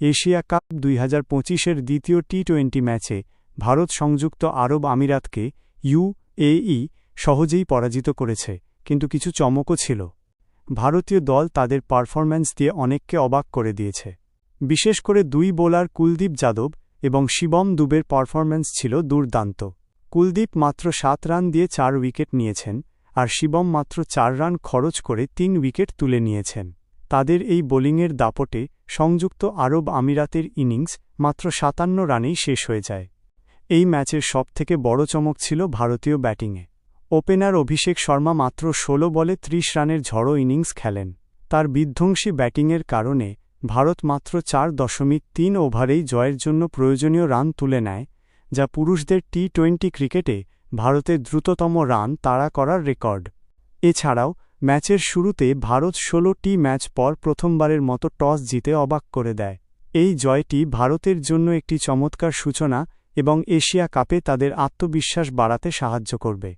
Asia cup দুই হাজার পঁচিশের দ্বিতীয় টি টোয়েন্টি ম্যাচে ভারত সংযুক্ত আরব আমিরাতকে ইউএই সহজেই পরাজিত করেছে, কিন্তু কিছু চমকও ছিল। ভারতীয় দল তাদের পারফরম্যান্স দিয়ে অনেককে অবাক করে দিয়েছে। বিশেষ করে দুই বোলার কুলদীপ যাদব এবং শিবম দুবের পারফরম্যান্স ছিল দুর্দান্ত। কুলদীপ মাত্র সাত রান দিয়ে চার উইকেট নিয়েছেন আর শিবম মাত্র চার রান খরচ করে তিন উইকেট তুলে নিয়েছেন। তাদের এই বোলিংয়ের দাপটে সংযুক্ত আরব আমিরাতের ইনিংস মাত্র সাতান্ন রানেই শেষ হয়ে যায়। এই ম্যাচের সবথেকে বড় চমক ছিল ভারতীয় ব্যাটিংয়ে। ওপেনার অভিষেক শর্মা মাত্র ১৬ বলে ৩০ রানের ঝড়ো ইনিংস খেলেন। তার বিধ্বংসী ব্যাটিংয়ের কারণে ভারত মাত্র চার দশমিক তিন ওভারেই জয়ের জন্য প্রয়োজনীয় রান তুলে নেয়, যা পুরুষদের টি টোয়েন্টি ক্রিকেটে ভারতের দ্রুততম রান তাড়া করার রেকর্ড। এছাড়াও ম্যাচের শুরুতে ভারত ষোলোটি ম্যাচ পর প্রথমবারের মতো টস জিতে অবাক করে দেয়। এই জয়টি ভারতের জন্য একটি চমৎকার সূচনা এবং এশিয়া কাপে তাদের আত্মবিশ্বাস বাড়াতে সাহায্য করবে।